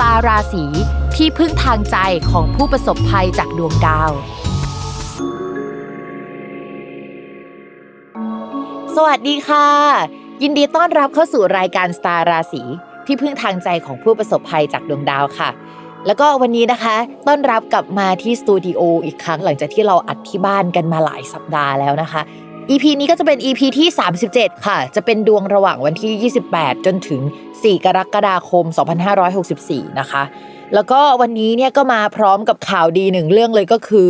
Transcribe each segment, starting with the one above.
ตาราศีที่พึ่งทางใจของผู้ประสบภัยจากดวงดาว สวัสดีค่ะ ยินดีต้อนรับเข้าสู่รายการสตาราศีที่พึ่งทางใจของผู้ประสบภัยจากดวงดาวค่ะ แล้วก็วันนี้นะคะ ต้อนรับกลับมาที่สตูดิโออีกครั้งหลังจากที่เราอัดที่บ้านกันมาหลายสัปดาห์แล้วนะคะ EP นี้ก็จะเป็น EP ที่ 37 ค่ะ จะเป็นดวงระหว่างวันที่ 28 จนถึง 4 กรกฎาคม 2564 นะคะ แล้วก็วันนี้เนี่ยก็มาพร้อมกับข่าวดีหนึ่งเรื่องเลยก็คือ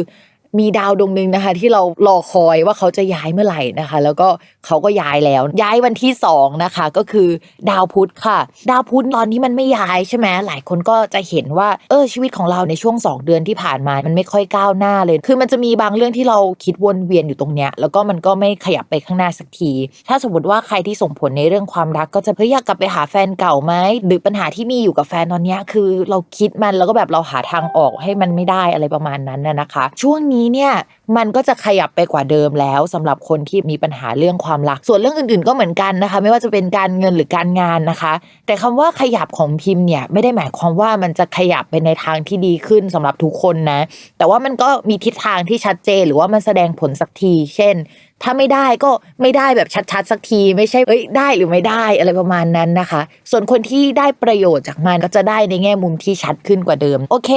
มีดาวดวงหนึ่งนะคะ ที่เรารอคอยว่าเขาจะย้ายเมื่อไหร่นะคะ แล้วก็เขาก็ย้ายแล้วย้ายวันที่สองนะคะก็คือดาวพุธค่ะ ดาวพุธตอนที่มันไม่ย้ายใช่ไหมหลายคนก็จะเห็นว่าเออชีวิตของเราในช่วง 2 เดือนที่ผ่านมามันไม่ค่อยก้าวหน้าเลย คือมันจะมีบางเรื่องที่เราคิดวนเวียนอยู่ตรงเนี้ยแล้วก็มันก็ไม่ขยับไปข้างหน้าสักที ถ้าสมมติว่าใครที่ส่งผลในเรื่องความรักก็จะเฮ้ยอยากกลับไปหาแฟนเก่าไหมหรือปัญหาที่มีอยู่กับแฟนตอนเนี้ยคือเราคิดมันแล้วก็แบบเราหาทางออกให้มันไม่ได้อะไรประมาณนั้นนะคะ ช่วงนี้นี้เนี่ย มันก็จะขยับไปกว่าเดิมแล้วสำหรับคนที่มีปัญหาเรื่องความรัก ส่วนเรื่องอื่นๆก็เหมือนกันนะคะ ไม่ว่าจะเป็นการเงินหรือการงานนะคะ แต่คำว่าขยับของพิมพ์เนี่ยไม่ได้หมายความว่ามันจะขยับไปในทางที่ดีขึ้นสำหรับทุกคนนะ แต่ว่ามันก็มีทิศทางที่ชัดเจนหรือว่ามันแสดงผลสักที เช่น ถ้าไม่ได้ก็ไม่ได้แบบชัดๆ สักทีไม่ใช่เอ้ยได้หรือไม่ได้อะไรประมาณนั้นนะคะ ส่วนคนที่ได้ประโยชน์จากมันก็จะได้ในแง่มุมที่ชัดขึ้นกว่าเดิม โอเค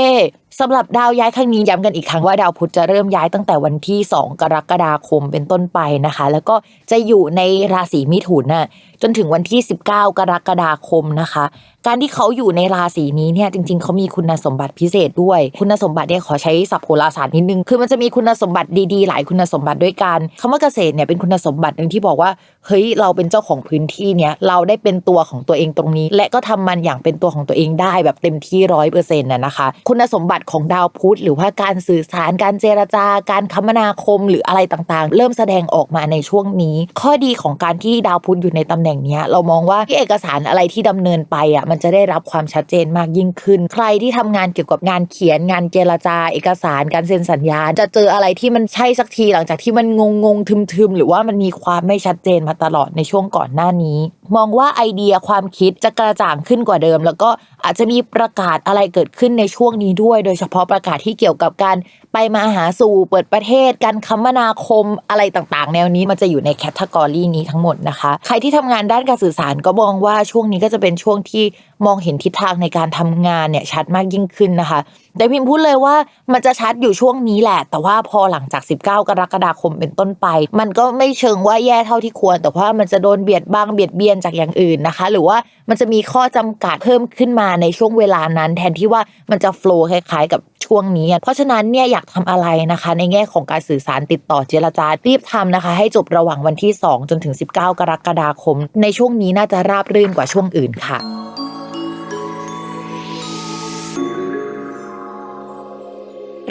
สำหรับดาวย้ายครั้งนี้ย้ำกันอีกครั้งว่าดาวพุธจะเริ่มย้ายตั้งแต่วันที่ 2 กรกฎาคมเป็นต้นไปนะคะ แล้วก็จะอยู่ในราศีมิถุนน่ะ จนถึงวันที่ 19 กรกฎาคมนะคะ การที่เขาอยู่ในราศีนี้เนี่ยจริง ๆเขามีคุณสมบัติพิเศษด้วย คุณสมบัติเนี่ยขอใช้ศัพท์โหราศาสตร์นิดนึง คือมันจะมีคุณสมบัติดีๆ หลายคุณสมบัติด้วยกันคำว่าเกษตรเนี่ยเป็นคุณสมบัติหนึ่งที่บอกว่าเฮ้ยเราเป็นเจ้าของพื้นที่เนี่ยเราได้เป็นตัวของตัวเองตรงนี้ และก็ทำมันอย่างเป็นตัวของตัวเองได้แบบเต็มที่ร้อยเปอร์เซ็นต์น่ะนะคะ คุณสมบัติของดาวพุธหรือว่าการสื่อสารการเจรจาการคมนาคมหรืออะไรต่างๆ เริ่มแสดงออกมาในช่วงนี้ ข้อดีของการที่ดาวพุธอยู่ในตำแหน่งเนี้ยเรามองว่าที่เอกสารอะไรที่ดำเนินไปอะมันจะได้รับความชัดเจนมากยิ่งขึ้น ใครที่ทำงานเกี่ยวกับงานเขียนงานเจรจา เอกสารการเซ็นสัญญา จะเจออะไรที่มันใช่สักทีหลังจากที่มันงงงๆทึมๆหรือว่ามันมีความไม่ชัดเจนมาตลอดในช่วงก่อนหน้านี้มองว่าไอเดียความคิดจะกระจ่างขึ้นกว่าเดิม แล้วก็อาจจะมีประกาศอะไรเกิดขึ้นในช่วงนี้ด้วย โดยเฉพาะประกาศที่เกี่ยวกับการไปมาหาสู่เปิดประเทศ การคมนาคมอะไรต่างๆ แนวนี้มันจะอยู่ในแคตตากรีนี้ทั้งหมดนะคะ ใครที่ทำงานด้านการสื่อสารก็มองว่าช่วงนี้ก็จะเป็นช่วงที่ มองเห็นทิศทางในการทำงานเนี่ยชัดมากยิ่งขึ้นนะคะแต่พิมพ์พูดเลยว่ามันจะชัดอยู่ช่วงนี้แหละ แต่ว่าพอหลังจาก 19 กรกฎาคมเป็นต้นไป มันก็ไม่เชิงว่าแย่เท่าที่ควร แต่ว่ามันจะโดนเบียดบ้างเบียดเบียนจากอย่างอื่นนะคะ หรือว่ามันจะมีข้อจำกัดเพิ่มขึ้นมาในช่วงเวลานั้น แทนที่ว่ามันจะโฟล์คล้ายๆ กับช่วงนี้ เพราะฉะนั้นเนี่ยอยากทำอะไรนะคะ ในแง่ของการสื่อสารติดต่อเจรจารีบทำนะคะ ให้จบระหว่างวันที่ 2 จนถึง 19 กรกฎาคม ในช่วงนี้น่าจะราบรื่นกว่าช่วงอื่นค่ะ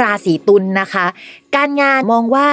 ราศีตุลนะคะ การงานมองว่า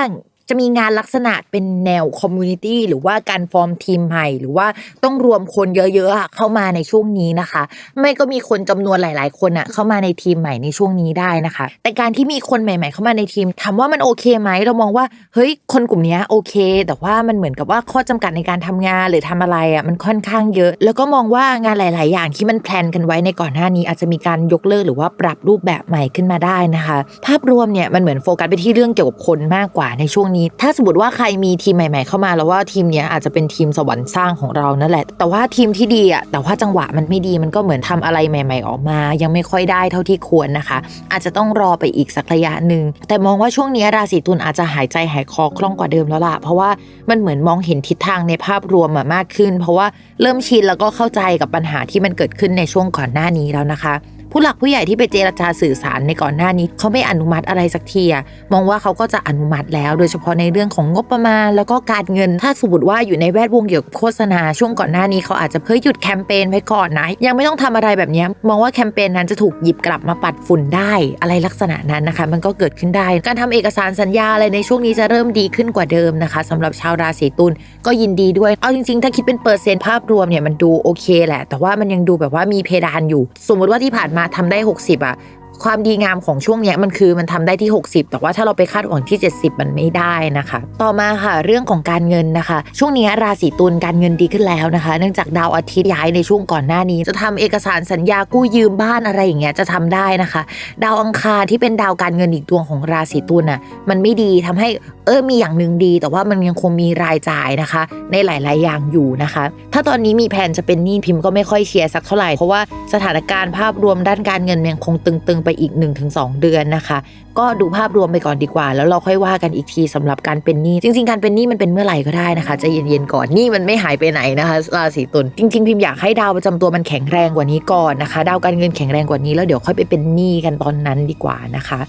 จะมีงานลักษณะเป็นแนวคอมมูนิตี้หรือว่าการฟอร์มทีมใหม่ หรือว่าต้องรวมคนเยอะๆเข้ามาในช่วงนี้นะคะ ไม่ก็มีคนจำนวนหลาย ๆ คนอะเข้ามาในทีมใหม่ในช่วงนี้ได้นะคะ แต่การที่มีคนใหม่ ๆ เข้ามาในทีมถามว่ามันโอเคไหมเรามองว่าเฮ้ยคนกลุ่มนี้โอเค แต่ว่ามันเหมือนกับว่าข้อจำกัดในการทำงานหรือทำอะไรอะมันค่อนข้างเยอะ แล้วก็มองว่างานหลาย ๆ อย่างที่มันแพลนกันไว้ในก่อนหน้านี้ อาจจะมีการยกเลิกหรือว่าปรับรูปแบบใหม่ขึ้นมาได้นะคะ ภาพรวมเนี่ยมันเหมือนโฟกัสไปที่เรื่องเกี่ยวกับคนมากกว่าในช่วงนี้นี้ ถ้าสมมติว่าใครมีทีมใหม่ ๆ เข้ามาแล้วว่าทีมเนี้ยอาจจะเป็นทีมสวรรค์สร้างของเรานั่นแหละ แต่ว่าทีมที่ดีอะแต่ว่าจังหวะมันไม่ดีมันก็เหมือนทำอะไรใหม่ ๆ ออกมา ยังไม่ค่อยได้เท่าที่ควรนะคะ อาจจะต้องรอไปอีกสักระยะหนึ่งแต่มองว่าช่วงนี้ราศีตุลอาจจะหายใจหายคอคล่องกว่าเดิมแล้วล่ะเพราะว่ามันเหมือนมองเห็นทิศทางในภาพรวมมากขึ้น เพราะว่าเริ่มชินแล้วก็เข้าใจกับปัญหาที่มันเกิดขึ้นในช่วงก่อนหน้านี้แล้วนะคะ ผู้หลักผู้ใหญ่ที่ไปเจรจาสื่อสารในก่อนหน้านี้เขาไม่อนุมัติอะไรสักทีมองว่าเขาก็จะอนุมัติแล้ว โดยเฉพาะในเรื่องของงบประมาณ แล้วก็การเงิน ถ้าสมมติว่าอยู่ในแวดวงเกี่ยวกับโฆษณาช่วงก่อนหน้านี้เขาอาจจะเพิ่ยหยุดแคมเปญไว้ก่อนนะยังไม่ต้องทำอะไรแบบนี้มองว่าแคมเปญนั้นจะถูกหยิบกลับมาปัดฝุ่นได้อะไรลักษณะนั้นนะคะ มันก็เกิดขึ้นได้ การทำเอกสารสัญญาอะไรในช่วงนี้จะเริ่มดีขึ้นกว่าเดิมนะคะสำหรับชาวราศีตุลก็ยินดีด้วยเอาจริงๆ ถ้าคิดเป็นเปอร์เซ็นต์ภาพรวมเนี่ยมันดูโอเคแหละ แต่ว่ามันยังดูแบบว่ามีเพดานอยู่ สมมติว่าที่ผ่านามารถทำได้ 60อะ ความดีงามของช่วงเนี้ยมันคือมันทำได้ที่ 60 แต่ว่าถ้าเราไปคาดหวังที่ 70 มันไม่ได้นะคะ ต่อมาค่ะเรื่องของการเงินนะคะ ช่วงนี้ราศีตุลการเงินดีขึ้นแล้วนะคะ เนื่องจากดาวอาทิตย์ย้ายในช่วงก่อนหน้านี้ จะทำเอกสารสัญญากู้ยืมบ้านอะไรอย่างเงี้ยจะทำได้นะคะ ดาวอังคารที่เป็นดาวการเงินอีกดวงของราศีตุลน่ะมันไม่ดีทำให้เออมีอย่างหนึ่งดี แต่ว่ามันยังคงมีรายจ่ายนะคะ ในหลาย ๆ อย่างอยู่นะคะ ถ้าตอนนี้มีแผนจะเป็นหนี้พิมพ์ก็ไม่ค่อยเชียร์สักเท่าไหร่เพราะว่าสถานการณ์ภาพรวมด้านการเงินยังคงตึง ๆ ไปไปอีก 1-2 เดือนนะคะ ก็ดูภาพรวมไปก่อนดีกว่า แล้วเราค่อยว่ากันอีกทีสำหรับการเป็นหนี้จริง ๆ การเป็นหนี้มันเป็นเมื่อไหร่ก็ได้นะคะจะเย็นๆก่อนหนี้มันไม่หายไปไหนนะคะราศีตุลจริง ๆ พิมพ์อยากให้ดาวประจำตัวมันแข็งแรงกว่านี้ก่อนนะคะ ดาวการเงินแข็งแรงกว่านี้แล้วเดี๋ยวค่อยไปเป็นหนี้กันตอนนั้นดีกว่านะคะ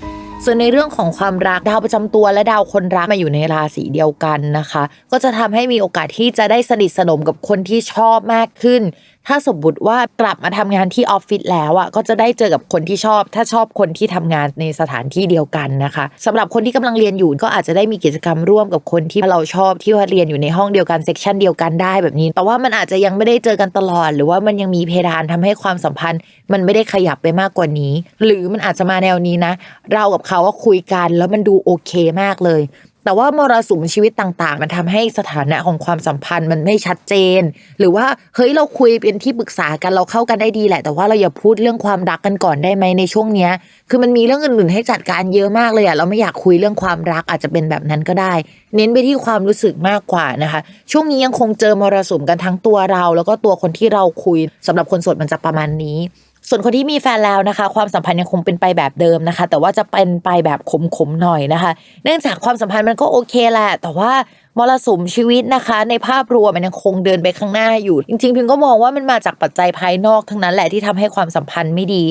ส่วนในเรื่องของความรักดาวประจำตัวและดาวคนรักมาอยู่ในราศีเดียวกันนะคะ ก็จะทำให้มีโอกาสที่จะได้สนิทสนมกับคนที่ชอบมากขึ้น ถ้าสมมติว่ากลับมาทำงานที่ออฟฟิศแล้วอะก็จะได้เจอกับคนที่ชอบ ถ้าชอบคนที่ทำงานในสถานที่เดียวกันนะคะสำหรับคนที่กำลังเรียนอยู่ก็อาจจะได้มีกิจกรรมร่วมกับคนที่เราชอบที่ว่าเรียนอยู่ในห้องเดียวกันเซกชันเดียวกันได้แบบนี้ แต่ว่ามันอาจจะยังไม่ได้เจอกันตลอด หรือว่ามันยังมีเพดานทำให้ความสัมพันธ์ มันไม่ได้ขยับไปมากกว่านี้ หรือมันอาจจะมาแนวนี้นะ เรากับเขาก็คุยกันแล้วมันดูโอเคมากเลย แต่ว่ามรสุมชีวิตต่างๆ มันทำให้สถานะของความสัมพันธ์มันไม่ชัดเจน หรือว่าเฮ้ยเราคุยเป็นที่ปรึกษากันเราเข้ากันได้ดีแหละ แต่ว่าเราอย่าพูดเรื่องความรักกันก่อนได้ไหมในช่วงเนี้ย คือมันมีเรื่องอื่นๆให้จัดการเยอะมากเลยอะเราไม่อยากคุยเรื่องความรักอาจจะเป็นแบบนั้นก็ได้ เน้นไปที่ความรู้สึกมากกว่านะคะ ช่วงนี้ยังคงเจอมรสุมกันทั้งตัวเรา แล้วก็ตัวคนที่เราคุยสำหรับคนโสดมันจะประมาณนี้ ส่วนคนที่มีแฟนแล้วนะคะ ความสัมพันธ์ยังคงเป็นไปแบบเดิมนะคะ แต่ว่าจะเป็นไปแบบขมๆหน่อยนะคะ เนื่องจากความสัมพันธ์มันก็โอเคแหละ แต่ว่ามรสุมชีวิตนะคะ ในภาพรวมมันยังคงเดินไปข้างหน้าอยู่ จริงๆพิมก็มองว่ามันมาจากปัจจัยภายนอกทั้งนั้นแหละที่ทำให้ความสัมพันธ์ไม่ดี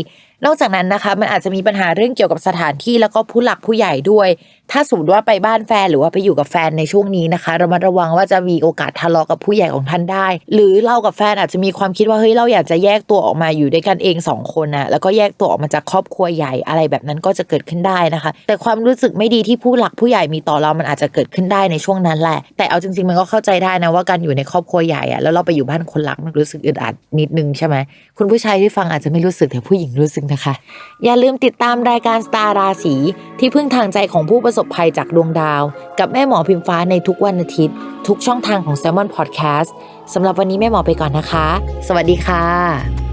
นอกจากนั้นนะคะมันอาจจะมีปัญหาเรื่องเกี่ยวกับสถานที่แล้วก็ผู้หลักผู้ใหญ่ด้วย ถ้าสมมติว่าไปบ้านแฟนหรือว่าไปอยู่กับแฟนในช่วงนี้นะคะเรามาระวังว่าจะมีโอกาสทะเลาะกับผู้ใหญ่ของท่านได้ หรือเรากับแฟนอาจจะมีความคิดว่าเฮ้ยเราอยากจะแยกตัวออกมาอยู่ด้วยกันเองสองคนนะแล้วก็แยกตัวออกมาจากครอบครัวใหญ่อะไรแบบนั้นก็จะเกิดขึ้นได้นะคะ แต่ความรู้สึกไม่ดีที่ผู้หลักผู้ใหญ่มีต่อเรามันอาจจะเกิดขึ้นได้ในช่วงนั้นแหละ แต่เอาจริงๆมันก็เข้าใจได้นะว่าการอยู่ในครอบครัวใหญ่อะแล้วเราไปอยู่บ้านคนรักมันรู้สึกอึดอัดนิดนึงใช่ไหมคุณผู้ชายที่ฟังอาจจะไม่รู้สึกแต่ผู้หญิงรู้สึกนะคะ อย่าลืมติดตามรายการสตาร์ราศีที่พึ่งทางใจของผู้ประสบภัยจากดวงดาว กับแม่หมอพิมฟ้าในทุกวันอาทิตย์ ทุกช่องทางของ s ซ l m o n Podcast สำหรับวันนี้แม่หมอไปก่อนนะคะ สวัสดีค่ะ